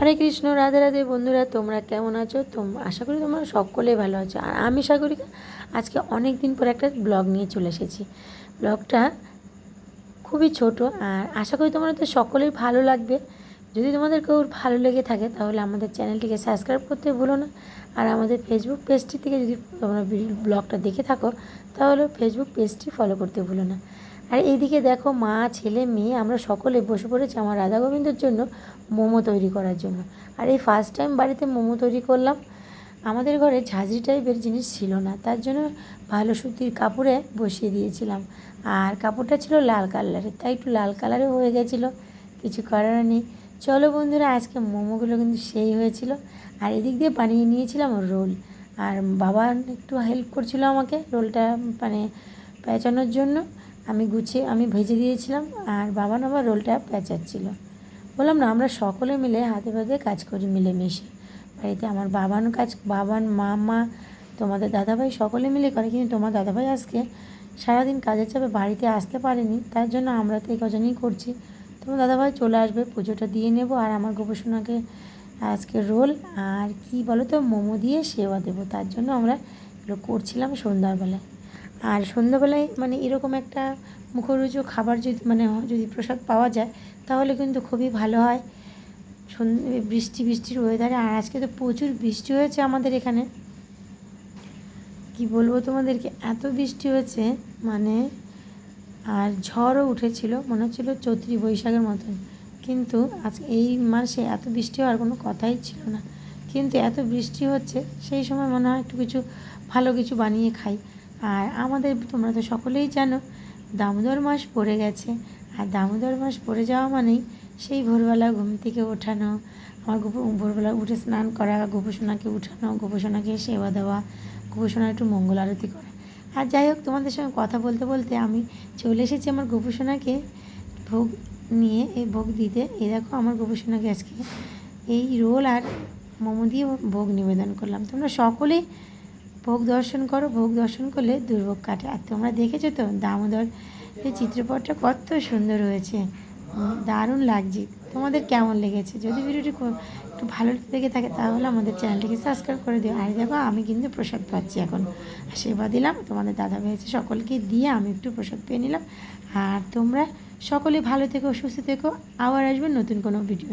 হরে কৃষ্ণ, রাধে রাধে বন্ধুরা, তোমরা কেমন আছো? তোম, আশা করি তোমরা সকলেই ভালো আছো। আর আমি সাগরিকা, আজকে অনেক দিন পর একটা ব্লগ নিয়ে চলে এসেছি। ব্লগটা খুবই ছোট, আর আশা করি তোমাদের তো সকলেই ভালো লাগবে। যদি তোমাদের কেউ ভালো লেগে থাকে, তাহলে আমাদের চ্যানেলটিকে সাবস্ক্রাইব করতে ভুলো না। আর আমাদের ফেসবুক পেজটি থেকে যদি তোমরা ব্লগটা দেখে থাকো তাহলে ফেসবুক পেজটি ফলো করতে ভুলো না। আর এইদিকে দেখো মা, ছেলে, মেয়ে, আমরা সকলে বসে পড়েছি আমার রাধা গোবিন্দর জন্য মোমো তৈরি করার জন্য। আর এই ফার্স্ট টাইম বাড়িতে মোমো তৈরি করলাম। আমাদের ঘরে ঝাঁঝরি টাইপের জিনিস ছিল না, তার জন্য ভালো সুতির কাপড়ে বসিয়ে দিয়েছিলাম। আর কাপড়টা ছিল লাল কালারের তাই একটু লাল কালারে হয়ে গেছিল, কিছু করার নেই। চলো বন্ধুরা, আজকে মোমোগুলো কিন্তু সেই হয়েছিল। আর এদিক দিয়ে বানিয়ে নিয়েছিলাম রোল। আর বাবা একটু হেল্প করছিল আমাকে রোলটা মানে পেঁচানোর জন্য। আমি গুছিয়ে, আমি ভেজে দিয়েছিলাম আর বাবা আবার রোলটা পেঁচাচ্ছিল। বললাম, না, আমরা সকলে মিলে হাতে পাতে কাজ করি মিলেমিশে। বাড়িতে আমার বাবান কাজ, বাবান মা মা তোমাদের দাদাভাই সকলে মিলে করে, কিন্তু তোমার দাদাভাই আজকে সারাদিন কাজের চাপে বাড়িতে আসতে পারেনি। তার জন্য আমরা তো এই কজনই করছি। তোমার দাদাভাই চলে আসবে, পুজোটা দিয়ে নেব আর আমার গোপসোনাকে আজকে রোল আর কি বলো তো, মোমো দিয়ে সেবা দেবো। তার জন্য আমরা এগুলো করছিলাম সন্ধ্যাবেলায়। আর সন্ধ্যাবেলায় মানে এরকম একটা মুখরোচক খাবার যদি মানে যদি প্রসাদ পাওয়া যায়, তাহলে কিন্তু খুবই ভালো হয়। সন্ধ্যে বৃষ্টি, বৃষ্টির ওয়েদারে আর আজকে তো প্রচুর বৃষ্টি হয়েছে আমাদের এখানে। কি বলব তোমাদেরকে? এত বৃষ্টি হয়েছে মানে আর ঝড়ও উঠেছিল, মনে হচ্ছিল চৈত্রি বৈশাখের মতন। কিন্তু আজ, এই মাসে এত বৃষ্টি হওয়ার কোনো কথাই ছিল না। কিন্তু এত বৃষ্টি হচ্ছে, সেই সময় মনে হয় একটু কিছু, ভালো কিছু বানিয়ে খাই। আর আমাদের তোমরা তো সকলেই জানো, দামোদর মাস পড়ে গেছে। আর দামোদর মাস পড়ে যাওয়া মানেই সেই ভোরবেলা ঘুম থেকে ওঠানো, আমার গোপ, ভোরবেলা উঠে স্নান করা, গোপসোনাকে উঠানো, গোপসোনাকে সেবা দেওয়া, গোপসোনা একটু মঙ্গল আরতি করা। আর যাই হোক, তোমাদের সঙ্গে কথা বলতে বলতে আমি চলে এসেছি আমার গোপসোনাকে ভোগ নিয়ে এই ভোগ দিতে। এই দেখো আমার গোপসোনাকে আজকে এই রোল আর মোমো দিয়ে ভোগ নিবেদন করলাম। তোমরা সকলেই ভোগ দর্শন করো, ভোগ দর্শন করলে দুর্ভোগ কাটে। আর তোমরা দেখেছ তো, দামোদর এই চিত্রপটটা কত সুন্দর হয়েছে। দারুণ লাগছে। তোমাদের কেমন লেগেছে? যদি ভিডিওটি একটু ভালো লেগে থাকে, তাহলে আমাদের চ্যানেলটিকে সাবস্ক্রাইব করে দিও। আর দেখো, আমি কিন্তু প্রসাদ পাচ্ছি এখন। সেবা দিলাম। তোমাদের দাদা ভাইয়েছে সকলকে দিয়ে আমি একটু প্রসাদ পেয়ে নিলাম। আর তোমরা সকলে ভালো থেকো, সুস্থ থেকো। আবার আসবে নতুন কোনো ভিডিও।